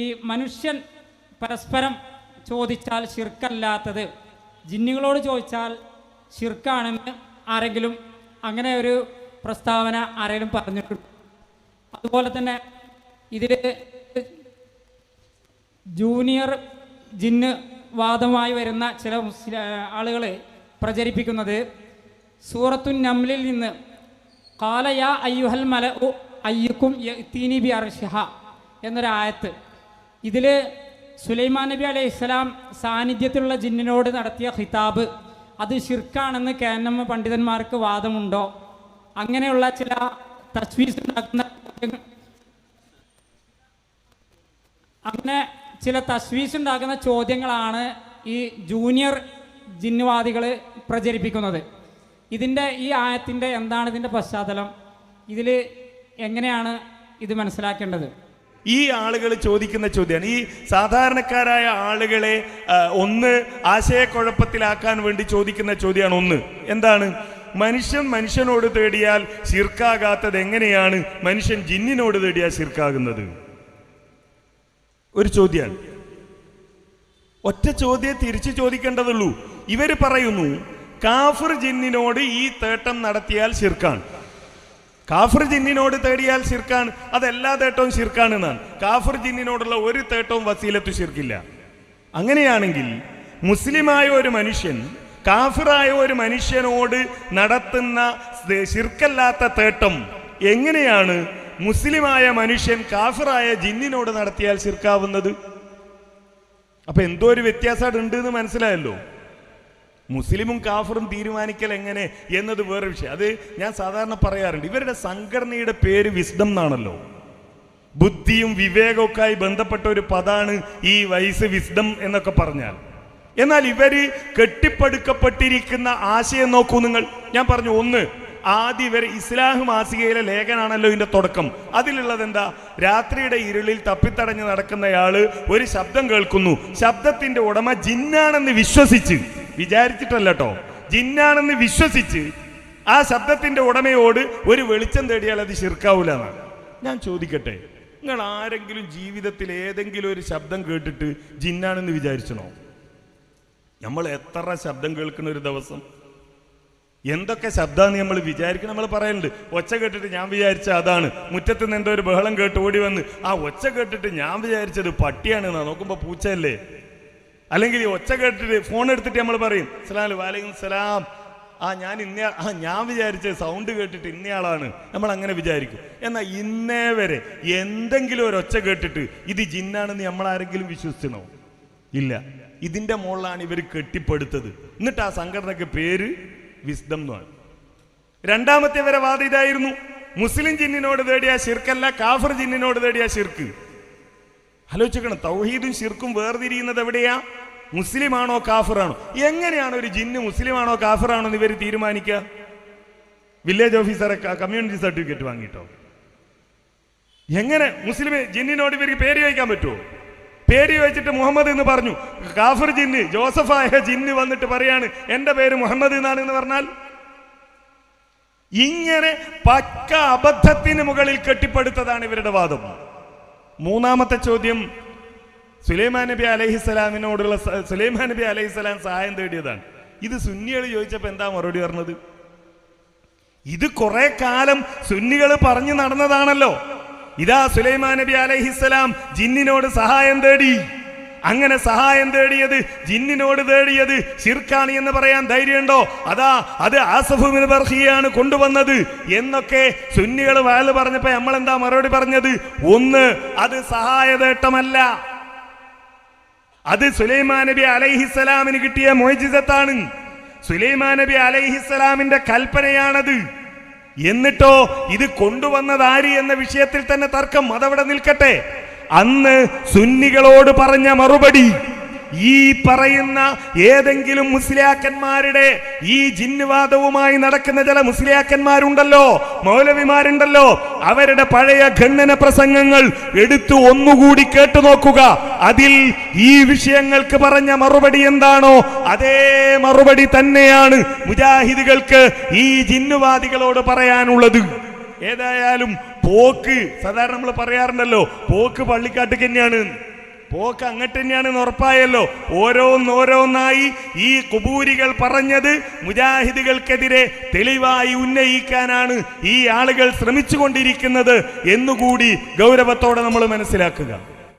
ഈ മനുഷ്യൻ പരസ്പരം ചോദിച്ചാൽ ശിർക്കല്ലാത്തത്. ജിന്നുകളോട് ചോദിച്ചാൽ ശിർക്കാണെന്ന് ആരെങ്കിലും അങ്ങനെ ഒരു പ്രസ്താവന ആരെങ്കിലും പറഞ്ഞിട്ടുണ്ട്? അതുപോലെ തന്നെ ഇതിൽ ജൂനിയർ ജിന്ന് വാദമായി വരുന്ന ചില മുസ്ലിം ആളുകൾ പ്രചരിപ്പിക്കുന്നത് സൂറത്തുൻ നംലിൽ നിന്ന് കാലയ അയ്യുഹൽ മല ഉ അയ്യുക്കും തീനി ബി അർഷിഹ എന്നൊരായത്ത്. ഇതിൽ സുലൈമാൻ നബി അലൈഹി ഇസ്ലാം സാന്നിധ്യത്തിലുള്ള ജിന്നിനോട് നടത്തിയ ഹിതാബ് അത് ഷിർക്കാണെന്ന് കേന്നമ്മ പണ്ഡിതന്മാർക്ക് വാദമുണ്ടോ? അങ്ങനെയുള്ള ചില തസ്വീസ് ഉണ്ടാക്കുന്ന അങ്ങനെ ചില തസ്വീസ് ഉണ്ടാക്കുന്ന ചോദ്യങ്ങളാണ് ഈ ജൂനിയർ ജിന്നുവാദികൾ പ്രചരിപ്പിക്കുന്നത്. ഇതിന്റെ ഈ ആയത്തിന്റെ എന്താണ് ഇതിന്റെ പശ്ചാത്തലം? ഇതിൽ എങ്ങനെയാണ് ഇത് മനസ്സിലാക്കേണ്ടത്? ഈ ആളുകൾ ചോദിക്കുന്ന ചോദ്യമാണ്. ഈ സാധാരണക്കാരായ ആളുകളെ ഒന്ന് ആശയക്കുഴപ്പത്തിലാക്കാൻ വേണ്ടി ചോദിക്കുന്ന ചോദ്യമാണ് ഒന്ന്. എന്താണ്? മനുഷ്യൻ മനുഷ്യനോട് തേടിയാൽ ശിർക്കാകാത്തത് എങ്ങനെയാണ്? മനുഷ്യൻ ജിന്നിനോട് തേടിയാൽ ശിർക്കാകുന്നത്? ഒരു ചോദ്യമാണ്. ഒറ്റ ചോദ്യം തിരിച്ചു ചോദിക്കേണ്ടതുള്ളൂ. ഇവർ പറയുന്നു കാഫിർ ജിന്നിനോട് ഈ തേട്ടം നടത്തിയാൽ ശിർക്കാണ്. കാഫിർ ജിന്നിനോട് തേടിയാൽ ശിർക്കാണ്. അതെല്ലാ തേട്ടവും ശിർക്കാണ് എന്നാണ്. കാഫിർ ജിന്നിനോടുള്ള ഒരു തേട്ടവും വസീലത്ത് ശിർക്കില്ല. അങ്ങനെയാണെങ്കിൽ മുസ്ലിമായ ഒരു മനുഷ്യൻ കാഫിറായ ഒരു മനുഷ്യനോട് നടത്തുന്ന ശിർക്കല്ലാത്ത തേട്ടം എങ്ങനെയാണ് മുസ്ലിമായ മനുഷ്യൻ കാഫിറായ ജിന്നിനോട് നടത്തിയാൽ ശിർക്കാവുന്നത്? അപ്പൊ എന്തോ ഒരു വ്യത്യാസം ഉണ്ട് എന്ന് മനസ്സിലായല്ലോ. മുസ്ലിമും കാഫറും തീരുമാനിക്കൽ എങ്ങനെ എന്നത് വേറെ വിഷയം. അത് ഞാൻ സാധാരണ പറയാറുണ്ട്. ഇവരുടെ സംഘടനയുടെ പേര് വിസ്ഡം എന്നാണല്ലോ. ബുദ്ധിയും വിവേകവുമൊക്കെയായി ബന്ധപ്പെട്ട ഒരു പദാണ് ഈ വയസ്സ് വിസ്ഡം എന്നൊക്കെ പറഞ്ഞാൽ. എന്നാൽ ഇവർ കെട്ടിപ്പടുക്കപ്പെട്ടിരിക്കുന്ന ആശയം നോക്കൂ നിങ്ങൾ. ഞാൻ പറഞ്ഞു ഒന്ന് ആദ്യ ഇവർ ഇസ്ലാഹ് മാസികയിലെ ലേഖനാണല്ലോ ഇതിന്റെ തുടക്കം. അതിലുള്ളത് എന്താ? രാത്രിയുടെ ഇരുളിൽ തപ്പിത്തടഞ്ഞ് നടക്കുന്നയാൾ ഒരു ശബ്ദം കേൾക്കുന്നു. ശബ്ദത്തിന്റെ ഉടമ ജിന്നാണെന്ന് വിശ്വസിച്ച് വിചാരിച്ചിട്ടല്ല കേട്ടോ ജിന്നാണെന്ന് വിശ്വസിച്ച് ആ ശബ്ദത്തിന്റെ ഉടമയോട് ഒരു വെളിച്ചം തേടിയാൽ അത് ശിർക്കാവൂല ഞാൻ ചോദിക്കട്ടെ നിങ്ങൾ ആരെങ്കിലും ജീവിതത്തിൽ ഏതെങ്കിലും ഒരു ശബ്ദം കേട്ടിട്ട് ജിന്നാണെന്ന് വിചാരിച്ചണോ? നമ്മൾ എത്ര ശബ്ദം കേൾക്കുന്ന ഒരു ദിവസം? എന്തൊക്കെ ശബ്ദമാണ് നമ്മൾ വിചാരിക്കണം നമ്മൾ പറയുന്നുണ്ട് ഒച്ച കേട്ടിട്ട് ഞാൻ വിചാരിച്ച അതാണ്. മുറ്റത്ത് നിന്ന് എന്തോ ഒരു ബഹളം കേട്ട് ഓടി വന്ന് ആ ഒച്ച കേട്ടിട്ട് ഞാൻ വിചാരിച്ചത് പട്ടിയാണ് എന്നാ നോക്കുമ്പോ പൂച്ചയല്ലേ? അല്ലെങ്കിൽ ഈ ഒച്ച കേട്ടിട്ട് ഫോൺ എടുത്തിട്ട് നമ്മൾ പറയും സലാം വാലൈക്കും സലാം. ആ ഞാൻ ഇന്ന ആ ഞാൻ വിചാരിച്ച സൗണ്ട് കേട്ടിട്ട് ഇന്നയാളാണ്. നമ്മൾ അങ്ങനെ വിചാരിക്കും. എന്നാൽ ഇന്നേ വരെ എന്തെങ്കിലും ഒരു ഒച്ച കേട്ടിട്ട് ഇത് ജിന്നാണെന്ന് നമ്മൾ ആരെങ്കിലും വിശ്വസിച്ചണോ ഇല്ല. ഇതിന്റെ മുകളിലാണ് ഇവർ കെട്ടിപ്പടുത്തത്. എന്നിട്ട് ആ സംഘടനയ്ക്ക് പേര് വിസ്ഡം എന്നാണ് രണ്ടാമത്തെ വരെ വാദം ഇതായിരുന്നു. മുസ്ലിം ജിന്നിനോട് തേടിയ ശിർക്കല്ല കാഫർ ജിന്നിനോട് തേടിയ ശിർക്ക്. ആലോചിക്കണം തൗഹീദും ശിർക്കും വേർതിരിയുന്നത് എവിടെയാ? മുസ്ലിമാണോ കാഫറാണോ? എങ്ങനെയാണ് ഒരു ജിന്ന് മുസ്ലിമാണോ കാഫറാണോ എന്ന് ഇവർ തീരുമാനിക്കുക വില്ലേജ് ഓഫീസറെ കമ്മ്യൂണിറ്റി സർട്ടിഫിക്കറ്റ് വാങ്ങിയിട്ടോ എങ്ങനെ മുസ്ലിം ജിന്നിനോട് ഇവർക്ക് പേര് ചോദിക്കാൻ പറ്റുമോ പേര് ചോദിച്ചിട്ട് മുഹമ്മദ് എന്ന് പറഞ്ഞു. കാഫർ ജിന്ന് ജോസഫായ ജിന്ന് വന്നിട്ട് പറയാണ് എന്റെ പേര് മുഹമ്മദ് എന്നാണ് എന്ന് പറഞ്ഞാൽ? ഇങ്ങനെ പക്ക അബദ്ധത്തിന് മുകളിൽ കെട്ടിപ്പടുത്തതാണ് ഇവരുടെ വാദം. മൂന്നാമത്തെ ചോദ്യം സുലൈമാൻ നബി അലഹിസ്സലാമിനോടുള്ള സുലൈമാൻ നബി അലഹിസ്സലാം സഹായം തേടിയതാണ്. ഇത് സുന്നികൾ ചോദിച്ചപ്പോൾ എന്താ മറുപടി പറഞ്ഞത്? ഇത് കുറെ കാലം സുന്നികൾ പറഞ്ഞു നടന്നതാണല്ലോ. ഇതാ സുലൈമാൻ നബി അലഹിസ്സലാം ജിന്നിനോട് സഹായം തേടി. അങ്ങനെ സഹായം തേടിയത് ജിന്നിനോട് തേടിയത് ശിർക്കാണ് എന്ന് പറയാൻ ധൈര്യമുണ്ടോ? അതാ അത് ആസഫുബിന് ബർഹിയാണ് കൊണ്ടുവന്നത് എന്നൊക്കെ സുന്നികൾ വാൽ പറഞ്ഞപ്പോൾ നമ്മൾ എന്താ മറുപടി പറഞ്ഞത്? ഒന്ന് അത് സഹായതേട്ടമല്ല. അത് സുലൈമാ നബി അലൈഹിസ്സലാമിന് കിട്ടിയ മോജിസത്താണ് സുലൈമാ നബി അലൈഹിസ്സലാമിന്റെ കൽപ്പനയാണത്. എന്നിട്ടോ ഇത് കൊണ്ടുവന്നത് ആര് എന്ന വിഷയത്തിൽ തന്നെ തർക്കം അതവിടെ നിൽക്കട്ടെ. അന്ന് സുന്നികളോട് പറഞ്ഞ മറുപടി ഈ പറയുന്ന ഏതെങ്കിലും മുസ്ലിയാക്കന്മാരുടെ ഈ ജിന്നുവാദവുമായി നടക്കുന്ന ചില മുസ്ലിയാക്കന്മാരുണ്ടല്ലോ മൗലവിമാരുണ്ടല്ലോ അവരുടെ പഴയ ഖണ്ഡന പ്രസംഗങ്ങൾ എടുത്തു ഒന്നുകൂടി കേട്ടു നോക്കുക. അതിൽ ഈ വിഷയങ്ങൾക്ക് പറഞ്ഞ മറുപടി എന്താണോ അതേ മറുപടി തന്നെയാണ് മുജാഹിദുകൾക്ക് ഈ ജിന്നുവാദികളോട് പറയാനുള്ളത്. ഏതായാലും പോക്ക് സാധാരണ നമ്മൾ പറയാറുണ്ടല്ലോ പോക്ക് പള്ളിക്കാട്ട് തന്നെയാണ്. പോക്ക് അങ്ങട്ട് തന്നെയാണെന്ന് ഉറപ്പായല്ലോ. ഓരോന്നോരോന്നായി ഈ കുബൂരികൾ പറഞ്ഞത് മുജാഹിദുകൾക്കെതിരെ തെളിവായി ഉന്നയിക്കാനാണ് ഈ ആളുകൾ ശ്രമിച്ചുകൊണ്ടിരിക്കുന്നത് എന്നുകൂടി ഗൗരവത്തോടെ നമ്മൾ മനസ്സിലാക്കുക.